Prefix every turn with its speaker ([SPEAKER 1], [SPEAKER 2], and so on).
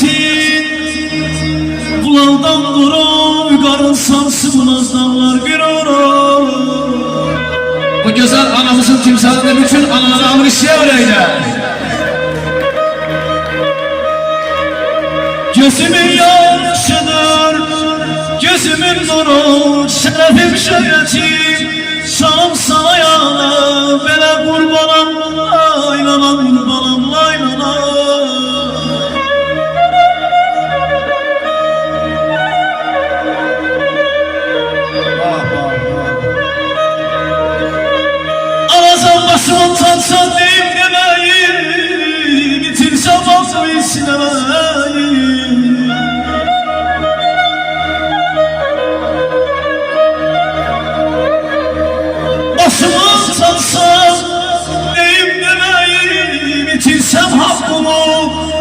[SPEAKER 1] şöhretin Bulaldan durur Qarın sarsın nazdanlar bir orar
[SPEAKER 2] Bu güzel anamızın timsalını bütün analara alkışlayalım öyle.
[SPEAKER 1] Gözümün yaşıdır Gözümün nuru Şerefim şöhretim Şanım sana yana Satsat deyim demeyin Bitirse bakmayı sinemayı. Başımı satsam deyim demeyin Bitirsem hakkımı.